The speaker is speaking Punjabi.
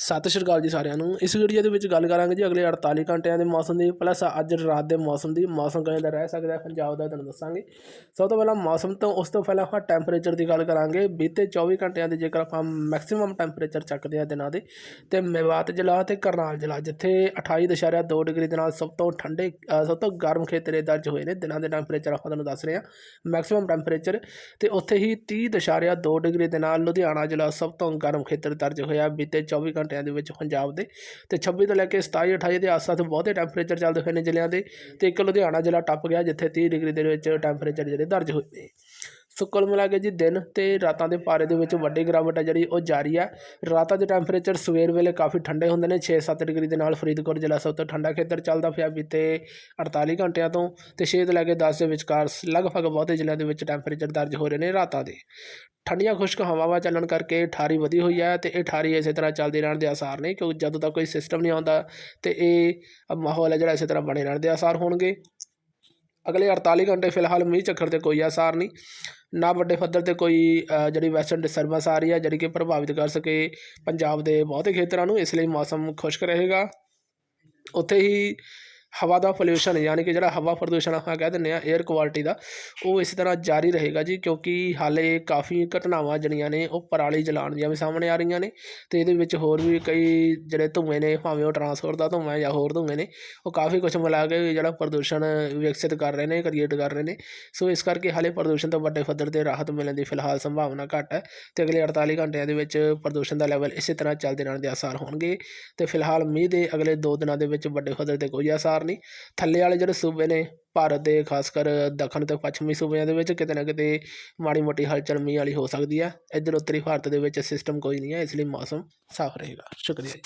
ਸਤਿ ਸ਼੍ਰੀ ਅਕਾਲ ਜੀ ਸਾਰਿਆਂ ਨੂੰ। ਇਸ ਵੀਡੀਓ ਦੇ ਵਿੱਚ ਗੱਲ ਕਰਾਂਗੇ ਜੀ ਅਗਲੇ 48 ਘੰਟਿਆਂ ਦੇ ਮੌਸਮ ਦੀ ਪਲੱਸ ਅੱਜ ਰਾਤ ਦੇ ਮੌਸਮ ਦੀ, ਮੌਸਮ ਕਿਵੇਂ ਦਾ ਰਹਿ ਸਕਦਾ ਹੈ ਪੰਜਾਬ ਦਾ ਤੁਹਾਨੂੰ ਦੱਸਾਂਗੇ। ਸਭ ਤੋਂ ਪਹਿਲਾਂ ਮੌਸਮ ਤੋਂ, ਉਸ ਤੋਂ ਪਹਿਲਾਂ ਆਪਾਂ ਟੈਂਪਰੇਚਰ ਦੀ ਗੱਲ ਕਰਾਂਗੇ। ਬੀਤੇ 24 ਘੰਟਿਆਂ ਦੇ ਜੇਕਰ ਆਪਾਂ ਮੈਕਸਿਮਮ ਟੈਂਪਰੇਚਰ ਚੱਕਦੇ ਹਾਂ ਦਿਨਾਂ ਦੇ, ਤੇ ਮੇਵਾਤ ਜ਼ਿਲ੍ਹਾ ਤੇ ਕਰਨਾਲ ਜ਼ਿਲ੍ਹਾ, ਜਿੱਥੇ 28.2 ਡਿਗਰੀ ਦੇ ਨਾਲ ਸਭ ਤੋਂ ਠੰਡੇ ਸਭ ਤੋਂ ਗਰਮ ਖੇਤਰੇ ਦਰਜ ਹੋਏ ਨੇ। ਦਿਨਾਂ ਦੇ ਟੈਂਪਰੇਚਰ ਆਪਾਂ ਤੁਹਾਨੂੰ ਦੱਸ ਰਹੇ ਹਾਂ। ਮੈਕਸਿਮਮ ਟੈਂਪਰੇਚਰ ਤੇ ਉੱਥੇ ਹੀ 30.2 ਡਿਗਰੀ ਦੇ ਨਾਲ ਲੁਧਿਆਣਾ ਜ਼ਿਲ੍ਹਾ ਸਭ ਤੋਂ ਗਰਮ ਖੇਤਰ ਦਰਜ ਹੋਇਆ। ਬੀਤੇ 24 ਘੰਟਿਆਂ ਦੇ ਵਿੱਚ ਪੰਜਾਬ ਦੇ ਤੇ 26 ਤੋਂ ਲੈ ਕੇ 27 28 ਦੇ ਆਸ-ਪਾਸ ਬਹੁਤੇ ਟੈਂਪਰੇਚਰ ਚੱਲਦੇ ਹੋਏ ਨੇ ਜ਼ਿਲ੍ਹਿਆਂ ਦੇ ਤੇ ਇੱਕ ਲੁਧਿਆਣਾ ਜ਼ਿਲ੍ਹਾ ਟੱਪ ਗਿਆ, ਜਿੱਥੇ 30 ਡਿਗਰੀ ਦੇ ਵਿੱਚ ਟੈਂਪਰੇਚਰ ਜਿਹੜੇ ਦਰਜ ਹੋਏ ਨੇ। ਸੋ ਕੁੱਲ ਮਿਲਾ ਕੇ ਜੀ ਦਿਨ ਤੇ ਰਾਤਾਂ ਦੇ ਪਾਰੇ ਦੇ ਵਿੱਚ ਵੱਡੀ ਗਿਰਾਵਟ ਹੈ ਜਿਹੜੀ ਉਹ ਜਾਰੀ ਹੈ। ਰਾਤਾਂ ਦੇ ਟੈਂਪਰੇਚਰ ਸਵੇਰ ਵੇਲੇ ਕਾਫੀ ਠੰਡੇ ਹੁੰਦੇ ਨੇ 6-7 ਡਿਗਰੀ ਦੇ ਨਾਲ ਫਰੀਦਕੋਟ ਜ਼ਿਲ੍ਹਾ ਸਭ ਤੋਂ ਠੰਡਾ ਖੇਤਰ ਚੱਲਦਾ ਪਿਆ ਬੀਤੇ 48 ਘੰਟਿਆਂ ਤੋਂ ਤੇ 6 ਤੋਂ ਲੈ ਕੇ 10 ਦੇ ਵਿਚਕਾਰ ਲਗਭਗ ਬਹੁਤੇ ਜ਼ਿਲ੍ਹਿਆਂ ਦੇ ਵਿੱਚ ਟੈਂਪਰੇਚਰ ਦਰਜ ਹੋ ਰਹੇ ਨੇ ਰਾਤਾਂ ਦੇ। ਠੰਡੀਆਂ ਖੁਸ਼ਕ ਹਵਾਵਾਂ ਚੱਲਣ ਕਰਕੇ ਠਾਰੀ ਵਧੀ ਹੋਈ ਹੈ ਤੇ ਇਹ ਠਾਰੀ ਇਸੇ ਤਰ੍ਹਾਂ ਚੱਲਦੀ ਰਹਿਣ ਦੇ ਆਸਾਰ ਨੇ, ਕਿਉਂਕਿ ਜਦੋਂ ਤੱਕ ਕੋਈ ਸਿਸਟਮ ਨਹੀਂ ਆਉਂਦਾ ਤੇ ਇਹ ਮਾਹੌਲ ਹੈ ਜਿਹੜਾ ਇਸੇ ਤਰ੍ਹਾਂ ਬਣੇ ਰਹਿਣ ਦੇ ਆਸਾਰ ਹੋਣਗੇ। ਅਗਲੇ 48 ਘੰਟੇ ਫਿਲਹਾਲ ਮੀਂਹ ਚੱਕਰ 'ਤੇ ਕੋਈ ਆਸਾਰ ਨਹੀਂ, ਨਾ ਵੱਡੇ ਪੱਧਰ ਤੇ ਕੋਈ ਜਿਹੜੀ ਵੈਸਟਰਨ ਡਿਸਟਰਬੈਂਸ ਆ ਰਹੀ ਹੈ, ਜਿਹੜੀ ਕਿ ਪ੍ਰਭਾਵਿਤ ਕਰ ਸਕੇ ਪੰਜਾਬ ਦੇ ਬਹੁਤੇ ਖੇਤਰਾਂ ਨੂੰ, ਇਸ ਲਈ ਮੌਸਮ ਖੁਸ਼ਕ ਰਹੇਗਾ। ਉੱਥੇ ਹੀ ਹਵਾ ਦਾ ਪੋਲਿਊਸ਼ਨ ਯਾਨੀ ਕਿ ਜਿਹੜਾ ਹਵਾ ਪ੍ਰਦੂਸ਼ਣ ਆਪਾਂ ਕਹਿ ਦਿੰਦੇ ਆ 에ਅਰ ਕੁਆਲਿਟੀ ਦਾ, ਉਹ ਇਸ ਤਰ੍ਹਾਂ ਜਾਰੀ ਰਹੇਗਾ ਜੀ, ਕਿਉਂਕਿ ਹਾਲੇ ਕਾਫੀ ਘਟਨਾਵਾਂ ਜਿਹੜੀਆਂ ਨੇ ਉਹ ਪਰਾਲੀ ਜਲਾਉਣ ਦੀਆਂ ਵੀ ਸਾਹਮਣੇ ਆ ਰਹੀਆਂ ਨੇ ਤੇ ਇਹਦੇ ਵਿੱਚ ਹੋਰ ਵੀ ਕਈ ਜਿਹੜੇ ਧੂਏ ਨੇ, ਭਾਵੇਂ ਉਹ ਟਰਾਂਸਪੋਰਟ ਦਾ ਧੂੰਆਂ ਜਾਂ ਹੋਰ ਧੂਏ ਨੇ, ਉਹ ਕਾਫੀ ਕੁਝ ਮਿਲਾ ਕੇ ਜਿਹੜਾ ਪ੍ਰਦੂਸ਼ਣ ਵਿਕਸਿਤ ਕਰ ਰਹੇ ਨੇ ਕ੍ਰੀਏਟ ਕਰ ਰਹੇ ਨੇ। ਸੋ ਇਸ ਕਰਕੇ ਹਾਲੇ ਪ੍ਰਦੂਸ਼ਣ ਤੋਂ ਵੱਡੇ ਪੱਧਰ ਤੇ ਰਾਹਤ ਮਿਲਣ ਦੀ ਫਿਲਹਾਲ ਸੰਭਾਵਨਾ ਘੱਟ ਹੈ ਤੇ ਅਗਲੇ 48 ਘੰਟਿਆਂ ਦੇ ਵਿੱਚ ਪ੍ਰਦੂਸ਼ਣ ਦਾ ਲੈਵਲ ਇਸੇ ਤਰ੍ਹਾਂ ਚੱਲਦੇ ਰਹਿਣ ਦੇ ਆਸਾਰ ਹੋਣਗੇ ਤੇ ਫਿਲਹਾਲ ਮੀਂਹ ਦੇ ਅਗਲੇ 2 ਦਿਨਾਂ ਦੇ ਵਿੱਚ ਵੱਡੇ ਪੱਧਰ ਤੇ ਕੋਈ ਆਸਾਰ ਨਹੀਂ ਥੱਲੇ ਵਾਲੇ ਜਿਹੜੇ ਸੂਬੇ ਨੇ, ਭਾਰਤ ਦੇ ਖਾਸ ਕਰ ਦੱਖਣ ਤੇ ਪੱਛਮੀ ਸੂਬਿਆਂ ਦੇ ਵਿੱਚ ਕਿਤੇ ਨਾ ਕਿਤੇ ਮਾੜੀ ਮੋਟੀ ਹਲਚਲ ਮੀਂਹ ਵਾਲੀ ਹੋ ਸਕਦੀ ਹੈ ਇੱਧਰ ਉੱਤਰੀ ਭਾਰਤ ਦੇ ਵਿੱਚ ਸਿਸਟਮ ਕੋਈ ਨਹੀਂ ਹੈ ਇਸ ਲਈ ਮੌਸਮ ਸਾਫ਼ ਰਹੇਗਾ। ਸ਼ੁਕਰੀਆ ਜੀ।